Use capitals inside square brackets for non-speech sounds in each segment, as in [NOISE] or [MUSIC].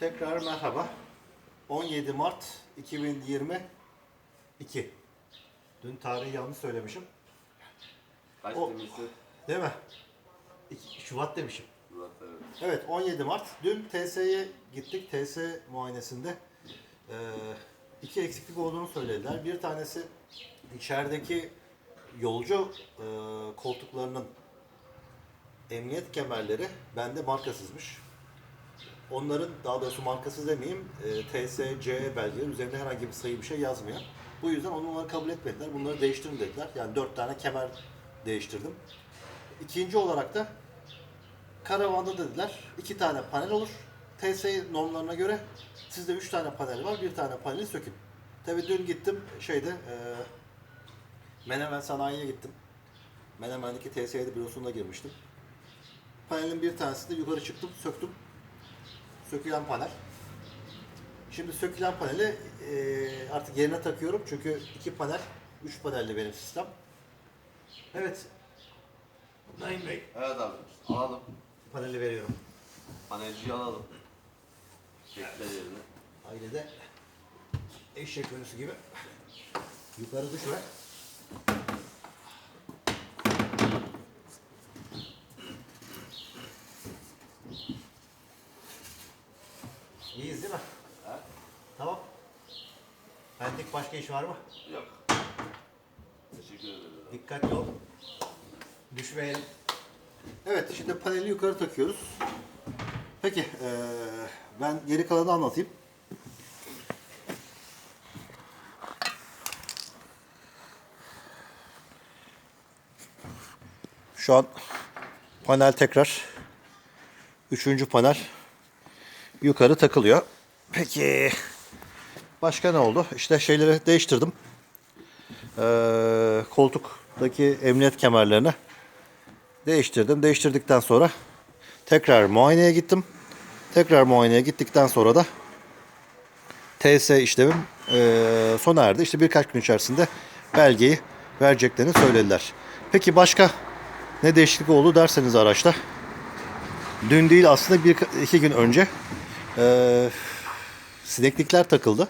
Tekrar merhaba. 17 Mart 2022. Dün tarihi yanlış söylemişim. Kaç O-? Değil mi? İki- Şubat demişim. Murat evet. Evet 17 Mart. Dün TS'ye gittik. TS muayenesinde eee, iki eksiklik olduğunu söylediler. Bir tanesi içerideki yolcu eee, koltuklarının emniyet kemerleri bende markasızmış. Onların daha doğrusu markasız demeyeyim eee TS, C belgeleri üzerinde herhangi bir sayı bir şey yazmıyor. Bu yüzden onları kabul etmediler. Bunları değiştirin dediler. Yani dört tane kemer değiştirdim. İkinci olarak da Karavanda dediler iki tane panel olur. TS normlarına göre sizde üç tane panel var. Bir tane paneli sökün. Tabii dün gittim şeyde e, Menemen Sanayi'ye gittim. Menemen'deki TS7 bürosuna girmiştim. Panelin bir tanesini yukarı çıktım, söktüm. Sökülen panel. Şimdi sökülen paneli e, artık yerine takıyorum çünkü iki panel, üç panelli benim sistem. Evet. Naim Bey. Evet abi alalım. Paneli veriyorum. Panelciyi alalım. Bekle yerine. Ailede eşek ölüsü gibi yukarı düş ver. İyiyiz değil mi? Ha? Tamam. Bendik başka iş var mı? Yok. Teşekkür ederim. Dikkatli ol. Düşmeyelim. Evet, şimdi paneli yukarı takıyoruz. Peki, eee, ben geri kalanı anlatayım. Şu an panel tekrar üçüncü panel yukarı takılıyor. Peki başka ne oldu? İşte şeyleri değiştirdim. Ee, koltuktaki emniyet kemerlerini değiştirdim. Değiştirdikten sonra tekrar muayeneye gittim. Tekrar muayeneye gittikten sonra da TS işlemim eee sona erdi. İşte birkaç gün içerisinde belgeyi vereceklerini söylediler. Peki başka ne değişiklik oldu derseniz araçta. Dün değil aslında bir iki gün önce eee sineklikler takıldı.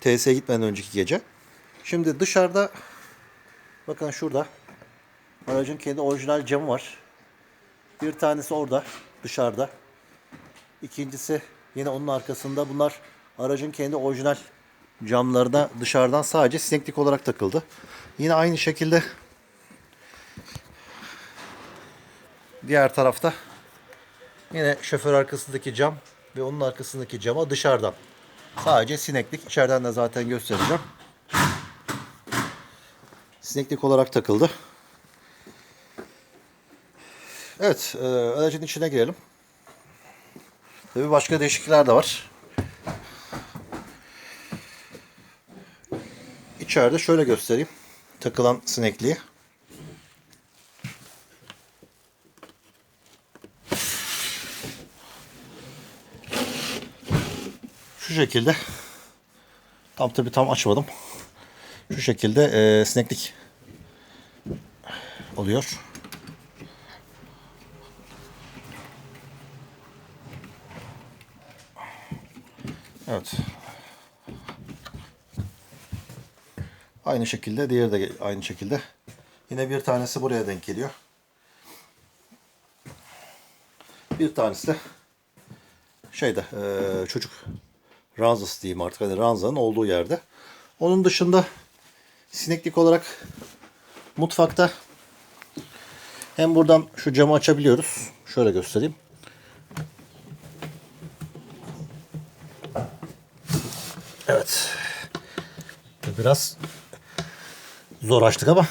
TS'ye gitmeden önceki gece. Şimdi dışarıda bakın şurada aracın kendi orijinal camı var. Bir tanesi orada dışarıda. İkincisi yine onun arkasında. Bunlar aracın kendi orijinal camlarına dışarıdan sadece sineklik olarak takıldı. Yine aynı şekilde diğer tarafta yine şoför arkasındaki cam ve onun arkasındaki cama dışarıdan. Sadece sineklik. İçeriden de zaten göstereceğim. Sineklik olarak takıldı. Evet, e, aracın içine girelim. Tabii başka değişiklikler de var. İçeride şöyle göstereyim. Takılan sinekliği. Şu şekilde. Tam tabii tam açmadım. Şu şekilde e, sineklik oluyor. Evet. Aynı şekilde diğeri de aynı şekilde. Yine bir tanesi buraya denk geliyor. Bir tanesi de şeyde eee, çocuk ranzası diyeyim artık hani ranzanın olduğu yerde. Onun dışında sineklik olarak mutfakta hem buradan şu camı açabiliyoruz. Şöyle göstereyim. Evet. Biraz zor açtık ama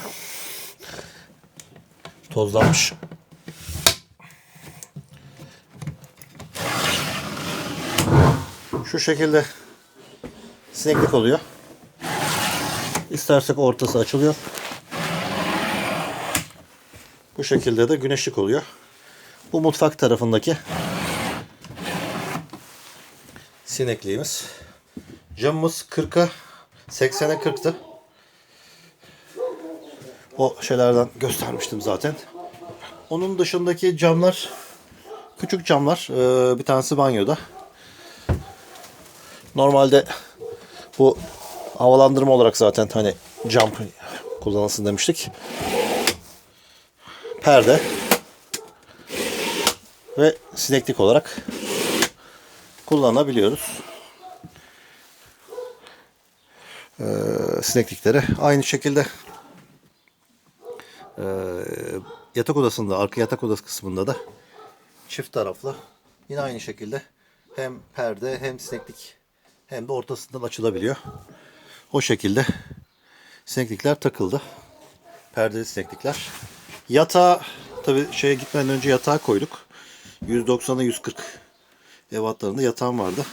tozlanmış. Şu şekilde sineklik oluyor. İstersek ortası açılıyor. Bu şekilde de güneşlik oluyor. Bu mutfak tarafındaki sinekliğimiz. Camımız 40'a 80'e 40'tı. O şeylerden göstermiştim zaten. Onun dışındaki camlar küçük camlar. Ee, bir tanesi banyoda. Normalde bu havalandırma olarak zaten hani jump kullanılsın demiştik. Perde ve sineklik olarak kullanabiliyoruz. Ee, sineklikleri aynı şekilde ee, yatak odasında arka yatak odası kısmında da çift taraflı yine aynı şekilde hem perde hem sineklik hem de ortasından açılabiliyor. O şekilde sineklikler takıldı. Perdeli sineklikler. Yatağa tabi şeye gitmeden önce yatağa koyduk. 190'a 140 evatlarında yatağım vardı.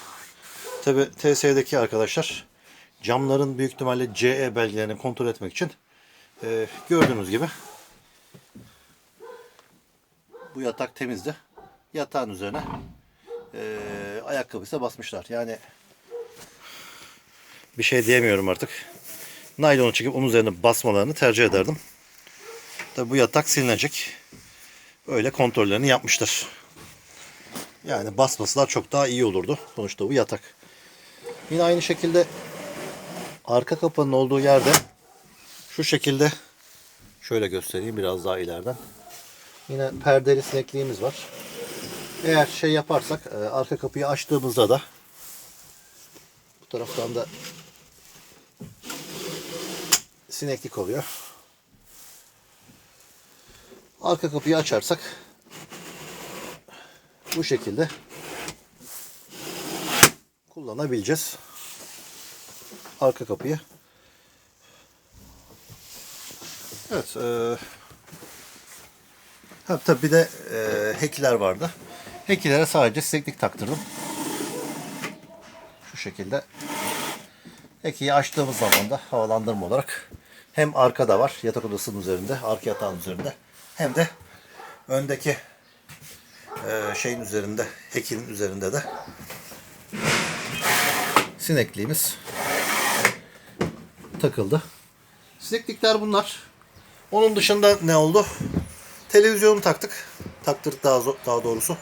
Tabi TSE'deki arkadaşlar camların büyük ihtimalle CE belgelerini kontrol etmek için e, gördüğünüz gibi bu yatak temizdi. Yatağın üzerine e, ayakkabıysa basmışlar. Yani bir şey diyemiyorum artık. Naylonu çekip onun üzerine basmalarını tercih ederdim. Tabi bu yatak silinecek. Öyle kontrollerini yapmışlar. Yani basmasalar çok daha iyi olurdu. Sonuçta bu yatak. Yine aynı şekilde arka kapının olduğu yerde şu şekilde şöyle göstereyim biraz daha ileriden. Yine perdeli sinekliğimiz var. Eğer şey yaparsak e, arka kapıyı açtığımızda da bu taraftan da sineklik oluyor. Arka kapıyı açarsak bu şekilde kullanabileceğiz. Arka kapıyı. Evet. E, ha, tabii bir de e, hekiler vardı. Hekilere sadece sineklik taktırdım. Şu şekilde. Hekiyi açtığımız zaman da havalandırma olarak hem arkada var yatak odasının üzerinde, arka yatağın üzerinde hem de öndeki e, şeyin üzerinde, hekinin üzerinde de sinekliğimiz takıldı. Sineklikler bunlar. Onun dışında ne oldu? Televizyonu taktık. Taktırdık daha, daha doğrusu.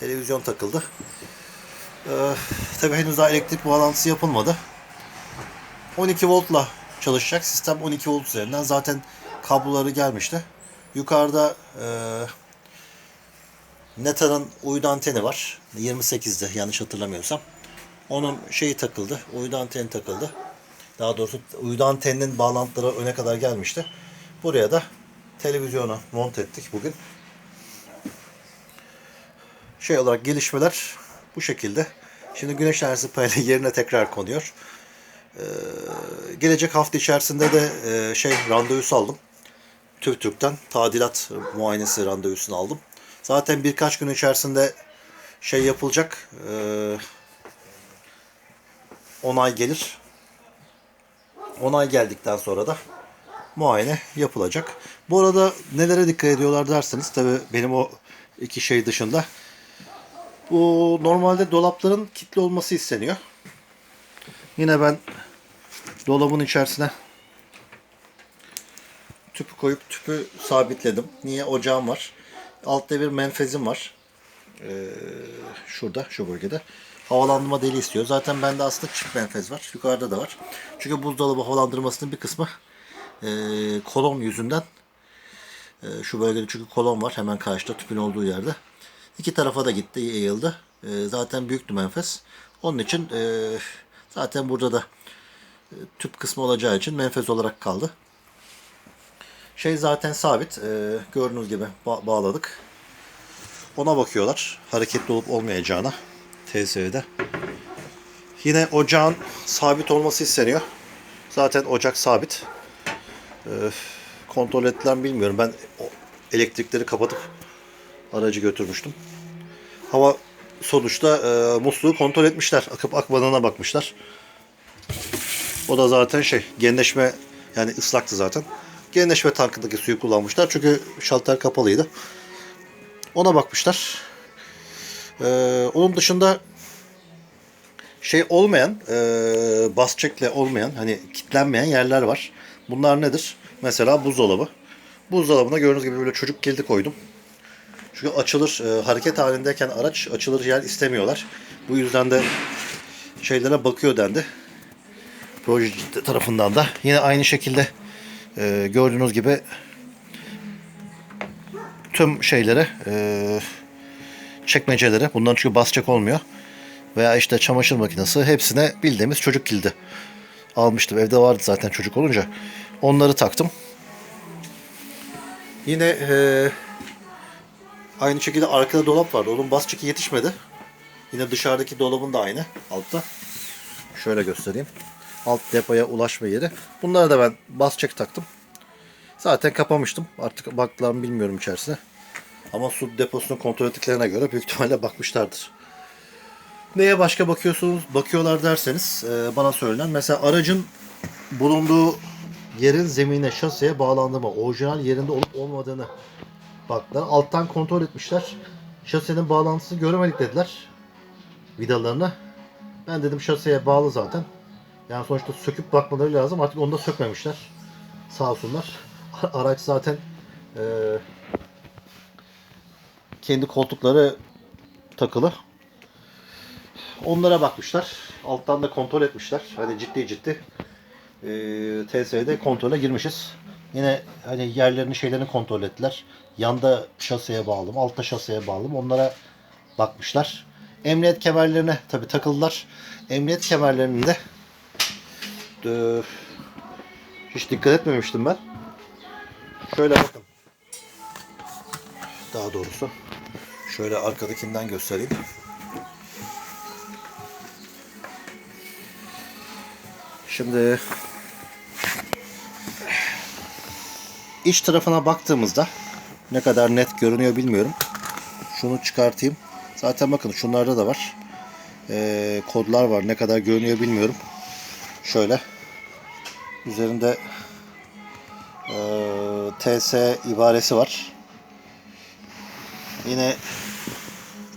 Televizyon takıldı. Ee, tabii henüz daha elektrik bağlantısı yapılmadı. 12 voltla çalışacak. Sistem 12 volt üzerinden. Zaten kabloları gelmişti. Yukarıda e, Neta'nın uydu anteni var. 28'de yanlış hatırlamıyorsam. Onun şeyi takıldı. Uydu anteni takıldı. Daha doğrusu uydu anteninin bağlantıları öne kadar gelmişti. Buraya da televizyonu monte ettik bugün. Şey olarak gelişmeler bu şekilde. Şimdi güneş enerjisi paneli yerine tekrar konuyor. Ee, gelecek hafta içerisinde de e, şey randevusu aldım. TÜVTÜRK'ten tadilat muayenesi randevusunu aldım. Zaten birkaç gün içerisinde şey yapılacak. Ee, onay gelir. Onay geldikten sonra da muayene yapılacak. Bu arada nelere dikkat ediyorlar derseniz tabi benim o iki şey dışında bu normalde dolapların kilitli olması isteniyor. Yine ben dolabın içerisine tüpü koyup tüpü sabitledim. Niye? Ocağım var. Altta bir menfezim var. Ee, şurada, şu bölgede. Havalandırma deli istiyor. Zaten bende aslında çift menfez var. Yukarıda da var. Çünkü buzdolabı havalandırmasının bir kısmı e, kolon yüzünden e, şu bölgede çünkü kolon var hemen karşıda tüpün olduğu yerde. İki tarafa da gitti, yayıldı. E, zaten büyüktü menfez. Onun için e, zaten burada da tüp kısmı olacağı için menfez olarak kaldı. Şey zaten sabit. E, gördüğünüz gibi ba- bağladık. Ona bakıyorlar. Hareketli olup olmayacağına. TSE'de. Yine ocağın sabit olması isteniyor. Zaten ocak sabit. Ee, kontrol ettiler mi bilmiyorum. Ben elektrikleri kapatıp aracı götürmüştüm. Hava sonuçta e, musluğu kontrol etmişler. Akıp akmadığına bakmışlar. O da zaten şey genleşme yani ıslaktı zaten. Genleşme tankındaki suyu kullanmışlar. Çünkü şalter kapalıydı. Ona bakmışlar. Ee, onun dışında şey olmayan, e, bas çekle olmayan, hani kitlenmeyen yerler var. Bunlar nedir? Mesela buzdolabı. Buzdolabına gördüğünüz gibi böyle çocuk kilidi koydum. Çünkü açılır, e, hareket halindeyken araç açılır yer istemiyorlar. Bu yüzden de şeylere bakıyor dendi. Proje tarafından da. Yine aynı şekilde e, gördüğünüz gibi tüm şeylere e, çekmecelere bundan çünkü basacak olmuyor. Veya işte çamaşır makinesi hepsine bildiğimiz çocuk kilidi almıştım. Evde vardı zaten çocuk olunca. Onları taktım. Yine e, aynı şekilde arkada dolap vardı. Onun bas yetişmedi. Yine dışarıdaki dolabın da aynı altta. Şöyle göstereyim. Alt depoya ulaşma yeri. Bunlara da ben bas çek taktım. Zaten kapamıştım. Artık baktılar bilmiyorum içerisine. Ama su deposunu kontrol ettiklerine göre büyük ihtimalle bakmışlardır. Neye başka bakıyorsunuz, bakıyorlar derseniz e, bana söylenen mesela aracın bulunduğu yerin zemine, şaseye bağlandığı mı, orijinal yerinde olup olmadığını baktılar. Alttan kontrol etmişler. Şasenin bağlantısını göremedik dediler vidalarına. Ben dedim şaseye bağlı zaten. Yani sonuçta söküp bakmaları lazım. Artık onu da sökmemişler. Sağ olsunlar. [LAUGHS] Araç zaten e, kendi koltukları takılı. Onlara bakmışlar. Alttan da kontrol etmişler. Hani ciddi ciddi e, TSE'de kontrole girmişiz. Yine hani yerlerini şeylerini kontrol ettiler. Yanda şaseye bağlı altta şaseye bağlı onlara bakmışlar. Emniyet kemerlerine tabi takıldılar. Emniyet kemerlerinde e, hiç dikkat etmemiştim ben. Şöyle bakın. Daha doğrusu şöyle arkadakinden göstereyim. Şimdi iç tarafına baktığımızda ne kadar net görünüyor bilmiyorum. Şunu çıkartayım. Zaten bakın şunlarda da var. Ee, kodlar var. Ne kadar görünüyor bilmiyorum. Şöyle. Üzerinde ee, TS ibaresi var. Yine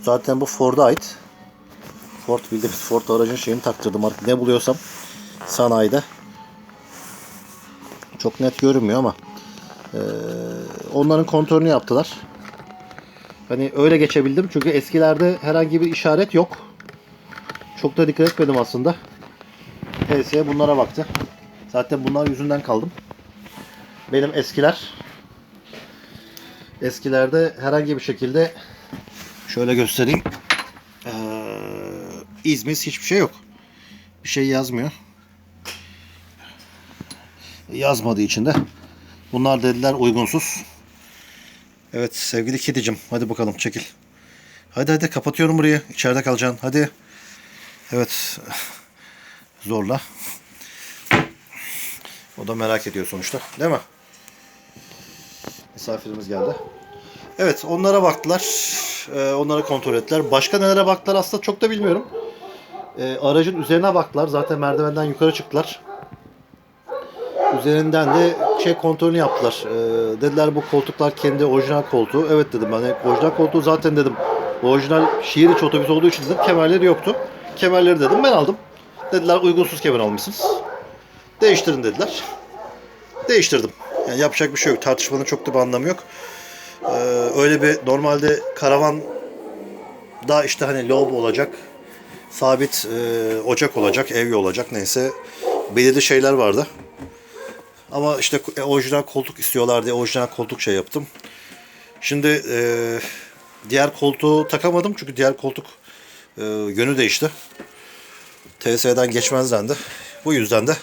zaten bu Ford'a ait. Ford bildiğimiz Ford aracın şeyini taktırdım artık ne buluyorsam sanayide. Çok net görünmüyor ama ee, onların kontrolünü yaptılar. Hani öyle geçebildim çünkü eskilerde herhangi bir işaret yok. Çok da dikkat etmedim aslında. TSE bunlara baktı. Zaten bunlar yüzünden kaldım. Benim eskiler eskilerde herhangi bir şekilde şöyle göstereyim. Ee, İzmir hiçbir şey yok. Bir şey yazmıyor. Yazmadığı için de bunlar dediler uygunsuz. Evet sevgili kedicim hadi bakalım çekil. Hadi hadi kapatıyorum burayı. İçeride kalacaksın. Hadi. Evet. Zorla. O da merak ediyor sonuçta. Değil mi? Misafirimiz geldi. Evet onlara baktılar. Ee, onları kontrol ettiler. Başka nelere baktılar aslında çok da bilmiyorum. Ee, aracın üzerine baktılar. Zaten merdivenden yukarı çıktılar. Üzerinden de şey kontrolünü yaptılar. Ee, dediler bu koltuklar kendi orijinal koltuğu. Evet dedim ben. de, Orijinal koltuğu zaten dedim. Orijinal şehir içi otobüs olduğu için dedim kemerleri yoktu. Kemerleri dedim ben aldım. Dediler uygunsuz kemer almışsınız. Değiştirin dediler. Değiştirdim. Yani yapacak bir şey yok. Tartışmanın çok da bir anlamı yok. Ee, öyle bir normalde karavan da işte hani lavabo olacak. Sabit e, ocak olacak, ev olacak neyse. Belirli şeyler vardı. Ama işte e, orijinal koltuk istiyorlar diye orijinal koltuk şey yaptım. Şimdi e, diğer koltuğu takamadım çünkü diğer koltuk e, yönü değişti. TSE'den geçmez dendi. Bu yüzden de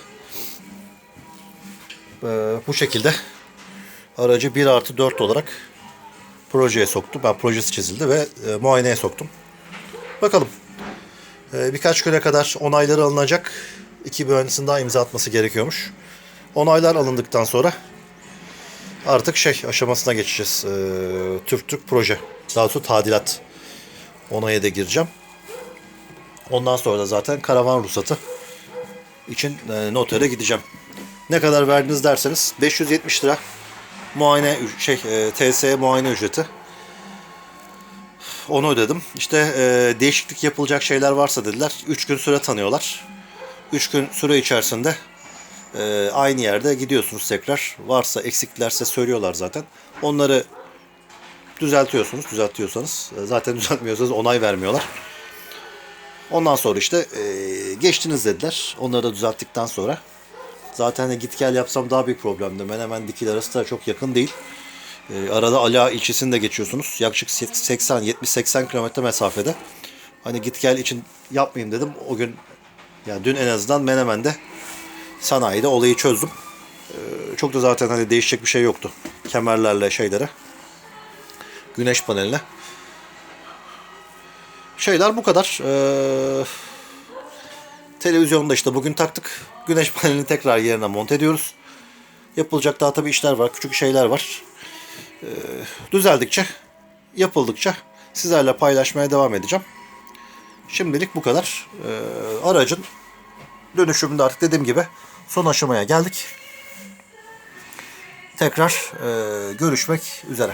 e, bu şekilde aracı 1 artı 4 olarak projeye soktum. Ben projesi çizildi ve e, muayeneye soktum. Bakalım. E, birkaç güne kadar onayları alınacak. İki mühendisin daha imza atması gerekiyormuş. Onaylar alındıktan sonra artık şey aşamasına geçeceğiz. Ee, Türk Türk proje. Daha doğrusu tadilat onaya da gireceğim. Ondan sonra da zaten karavan ruhsatı için e, notere gideceğim. Ne kadar verdiniz derseniz 570 lira muayene şey e, TSE muayene ücreti. Onu ödedim. İşte e, değişiklik yapılacak şeyler varsa dediler. 3 gün süre tanıyorlar. 3 gün süre içerisinde ee, aynı yerde gidiyorsunuz tekrar. Varsa eksiklerse söylüyorlar zaten. Onları düzeltiyorsunuz. Düzeltiyorsanız. Ee, Zaten [LAUGHS] düzeltmiyorsanız onay vermiyorlar. Ondan sonra işte e, geçtiniz dediler. Onları da düzelttikten sonra. Zaten git gel yapsam daha büyük problemdi. Menemen Dikil arası da çok yakın değil. E, arada Ala ilçesini de geçiyorsunuz. Yaklaşık 80 70-80 kilometre mesafede. Hani git gel için yapmayayım dedim. O gün yani dün en azından Menemen'de sanayide olayı çözdüm. E, çok da zaten hani değişecek bir şey yoktu. Kemerlerle şeylere. Güneş paneline. Şeyler bu kadar. Ee, televizyonda işte bugün taktık. Güneş panelini tekrar yerine monte ediyoruz. Yapılacak daha tabii işler var. Küçük şeyler var. Ee, düzeldikçe, yapıldıkça sizlerle paylaşmaya devam edeceğim. Şimdilik bu kadar. Ee, aracın dönüşümünde artık dediğim gibi son aşamaya geldik. Tekrar e, görüşmek üzere.